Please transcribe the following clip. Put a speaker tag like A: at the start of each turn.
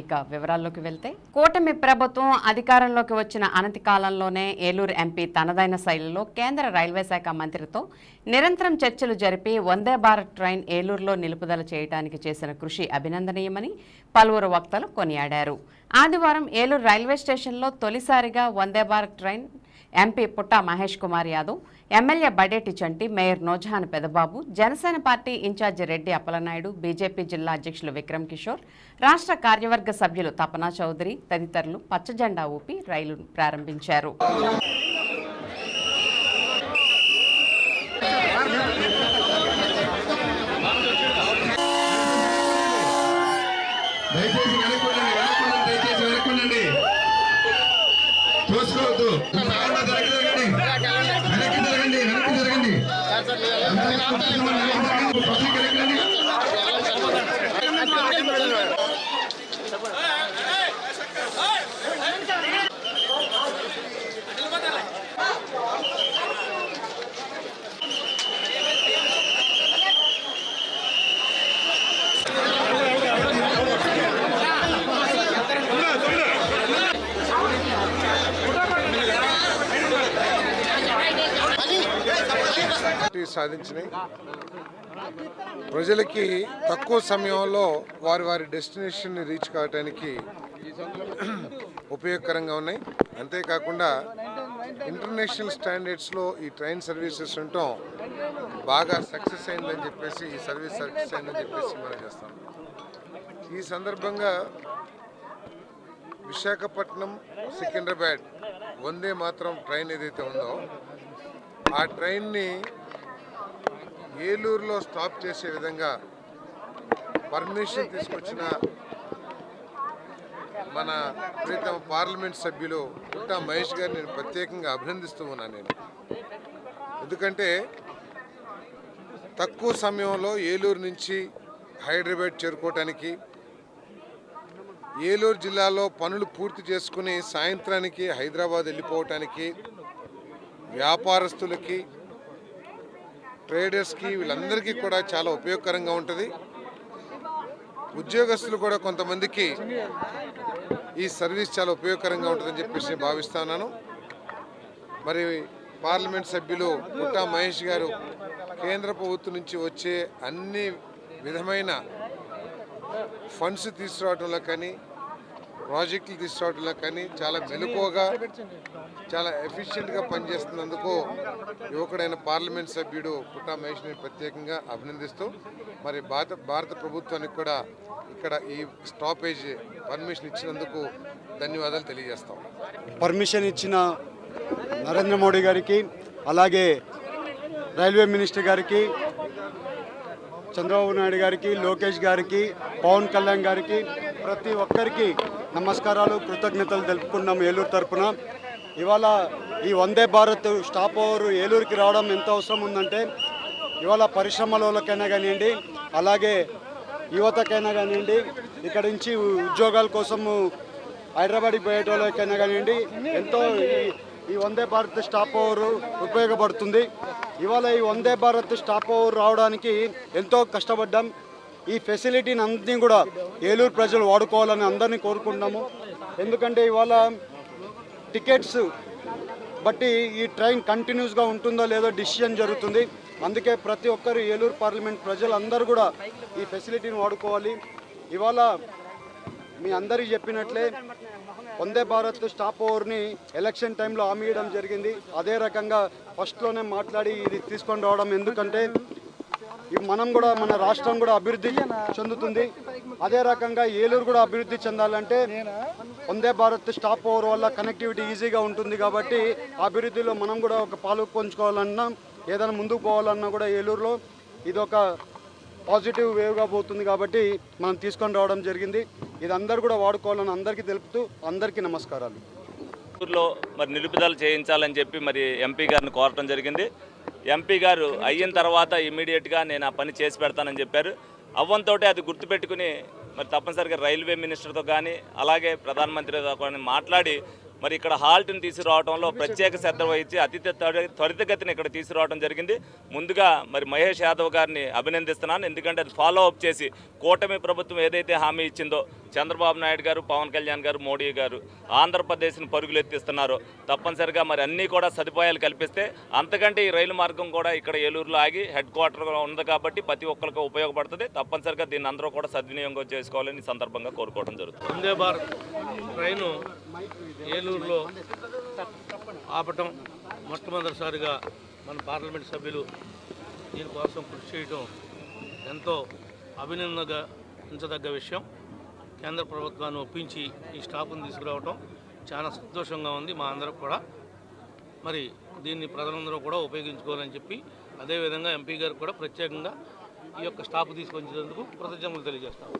A: ఇక వివరాల్లోకి వెళ్తే కూటమి ప్రభుత్వం అధికారంలోకి వచ్చిన అనతి కాలంలోనే ఏలూరు ఎంపీ తనదైన శైలిలో కేంద్ర రైల్వే శాఖ మంత్రితో నిరంతరం చర్చలు జరిపి వందే భారత్ ట్రైన్ ఏలూరులో నిలుపుదల చేయడానికి చేసిన కృషి అభినందనీయమని పలువురు వక్తలు కొనియాడారు. ఆదివారం ఏలూరు రైల్వే స్టేషన్లో తొలిసారిగా Vande Bharat train MP Putta Mahesh Kumar Yadav MLA Badeti Chanti mayor Noorjahan Pedababu Janasena party incharge Reddy Appalanaidu BJP జిల్లా అధ్యక్షులు విక్రమ్ కిషోర్ రాష్ట్ర కార్యవర్గ సభ్యులు తపనా చౌదరి తదితరులు పచ్చజెండా ఊపి రైలును ప్రారంభించారు.
B: దయచేసి వెనక్కి జరగండి వెనక్కి జరగండి వెనక్కి జరగండి
C: సాధించినాయి ప్రజలకి తక్కువ సమయంలో వారి వారి డెస్టినేషన్ని రీచ్ కావడానికి ఉపయోగకరంగా ఉన్నాయి. అంతేకాకుండా ఇంటర్నేషనల్ స్టాండర్డ్స్లో ఈ ట్రైన్ సర్వీసెస్ ఉండటం బాగా సక్సెస్ అయిందని చెప్పేసి ఈ సర్వీస్ సక్సెస్ అయిందని చెప్పేసి మనం చేస్తాం. ఈ సందర్భంగా విశాఖపట్నం సికింద్రాబాద్ వందే మాత్రం ట్రైన్ ఏదైతే ఉందో ఆ ట్రైన్ని ఏలూరులో స్టాప్ చేసే విధంగా పర్మిషన్ తీసుకొచ్చిన మన ప్రీతమ పార్లమెంట్ సభ్యులు పుట్టా మహేష్ గారిని నేను ప్రత్యేకంగా అభినందిస్తూ ఉన్నాను నేను. ఎందుకంటే తక్కువ సమయంలో ఏలూరు నుంచి హైదరాబాద్ చేరుకోవటానికి ఏలూరు జిల్లాలో పనులు పూర్తి చేసుకుని సాయంత్రానికి హైదరాబాద్ వెళ్ళిపోవటానికి వ్యాపారస్తులకి ట్రేడర్స్కి వీళ్ళందరికీ కూడా చాలా ఉపయోగకరంగా ఉంటుంది. ఉద్యోగస్తులు కూడా కొంతమందికి ఈ సర్వీస్ చాలా ఉపయోగకరంగా ఉంటుందని చెప్పేసి నేను భావిస్తున్నాను మరి పార్లమెంట్ సభ్యులు పుట్టా మహేష్ గారు కేంద్ర ప్రభుత్వం నుంచి వచ్చే అన్ని విధమైన ఫండ్స్ తీసుకురావడంలో కానీ ప్రాజెక్టులు తీసుకురావడంలో కానీ చాలా మెలకువగా చాలా ఎఫిషియెంట్గా పనిచేస్తున్నందుకు యువకుడైన పార్లమెంట్ సభ్యుడు పుట్టా మహేష్ని ప్రత్యేకంగా అభినందిస్తూ మరి భారత భారత ప్రభుత్వానికి కూడా ఇక్కడ ఈ స్టాపేజ్ పర్మిషన్ ఇచ్చినందుకు ధన్యవాదాలు తెలియజేస్తాం.
D: పర్మిషన్ ఇచ్చిన నరేంద్ర మోడీ గారికి అలాగే రైల్వే మినిస్టర్ గారికి చంద్రబాబు నాయుడు గారికి లోకేష్ గారికి పవన్ కళ్యాణ్ గారికి ప్రతి ఒక్కరికి నమస్కారాలు కృతజ్ఞతలు తెలుపుకున్నాం ఏలూరు తరపున. ఇవాళ ఈ వందే భారత్ స్టాప్ ఓవర్ ఏలూరుకి రావడం ఎంత అవసరం ఉందంటే ఇవాళ పరిశ్రమలకైనా కానివ్వండి అలాగే యువతకైనా కానివ్వండి ఇక్కడ నుంచి ఉద్యోగాల కోసము హైదరాబాద్కి పోయేటోళ్ళకైనా కానివ్వండి ఎంతో ఈ ఈ వందే భారత్ స్టాప్ ఓవర్ ఉపయోగపడుతుంది. ఇవాళ ఈ వందే భారత్ స్టాప్ ఓవర్ రావడానికి ఎంతో కష్టపడ్డాం. ఈ ఫెసిలిటీని అన్నింటినీ కూడా ఏలూరు ప్రజలు వాడుకోవాలని అందరినీ కోరుకుంటున్నాము. ఎందుకంటే ఇవాళ టికెట్స్ బట్టి ఈ ట్రైన్ కంటిన్యూస్గా ఉంటుందో లేదో డిసిషన్ జరుగుతుంది. అందుకే ప్రతి ఒక్కరు ఏలూరు పార్లమెంట్ ప్రజలందరూ కూడా ఈ ఫెసిలిటీని వాడుకోవాలి. ఇవాళ మీ అందరికీ చెప్పినట్లే వందే భారత్ స్టాప్ ఓవర్ని ఎలక్షన్ టైంలో హామీ ఇవ్వడం జరిగింది. అదే రకంగా ఫస్ట్లోనే మాట్లాడి ఇది తీసుకొని రావడం. ఎందుకంటే మనం కూడా మన రాష్ట్రం కూడా అభివృద్ధి చెందుతుంది. అదే రకంగా ఏలూరు కూడా అభివృద్ధి చెందాలంటే వందే భారత్ స్టాప్ ఓవర్ వల్ల కనెక్టివిటీ ఈజీగా ఉంటుంది కాబట్టి అభివృద్ధిలో మనం కూడా ఒక పాలు పంచుకోవాలన్నా ఏదైనా ముందుకు పోవాలన్నా కూడా ఏలూరులో ఇది ఒక పాజిటివ్ వేవ్గా పోతుంది కాబట్టి మనం తీసుకొని రావడం జరిగింది. ఇది అందరు కూడా వాడుకోవాలని అందరికీ తెలుపుతూ అందరికీ నమస్కారాలు.
E: ఊర్లో మరి నిలుపుదల చేయించాలని చెప్పి మరి ఎంపీ గారిని కోరటం జరిగింది. ఎంపీ గారు అయిన తర్వాత ఇమీడియట్గా నేను ఆ పని చేసి పెడతానని చెప్పారు. అవ్వంతోటే అది గుర్తుపెట్టుకుని మరి తప్పనిసరిగా రైల్వే మినిస్టర్తో కానీ అలాగే ప్రధానమంత్రితో కానీ మాట్లాడి మరి ఇక్కడ హాల్ట్ని తీసుకురావడంలో ప్రత్యేక శ్రద్ధ వహించి అతి త్వరి- త్వరితగతిని ఇక్కడ తీసుకురావడం జరిగింది. ముందుగా మరి మహేష్ యాదవ్ గారిని అభినందిస్తున్నాను. ఎందుకంటే అది ఫాలో అప్ చేసి కూటమి ప్రభుత్వం ఏదైతే హామీ ఇచ్చిందో చంద్రబాబు నాయుడు గారు పవన్ కళ్యాణ్ గారు మోడీ గారు ఆంధ్రప్రదేశ్ని పరుగులు ఎత్తిస్తున్నారు తప్పనిసరిగా మరి అన్నీ కూడా సదుపాయాలు కల్పిస్తే అంతకంటే ఈ రైలు మార్గం కూడా ఇక్కడ ఏలూరులో ఆగి హెడ్ క్వార్టర్ ఉంది కాబట్టి ప్రతి ఒక్కరికి ఉపయోగపడుతుంది. తప్పనిసరిగా దీన్ని అందరూ కూడా సద్వినియోగం చేసుకోవాలని సందర్భంగా కోరుకోవడం జరుగుతుంది.
F: వందే భారత్ ట్రైను ఏలూరులో ఆపటం మొట్టమొదటిసారిగా మన పార్లమెంట్ సభ్యులు దీనికోసం కృషి చేయడం ఎంతో అభినందనగా విషయం. కేంద్ర ప్రభుత్వాన్ని ఒప్పించి ఈ స్టాఫ్ను తీసుకురావటం చాలా సంతోషంగా ఉంది మా అందరికి కూడా. మరి దీన్ని ప్రజలందరూ కూడా ఉపయోగించుకోవాలని చెప్పి అదేవిధంగా ఎంపీ గారు కూడా ప్రత్యేకంగా ఈ యొక్క స్టాఫ్ తీసుకొచ్చినందుకు కృతజ్ఞతలు తెలియజేస్తాము.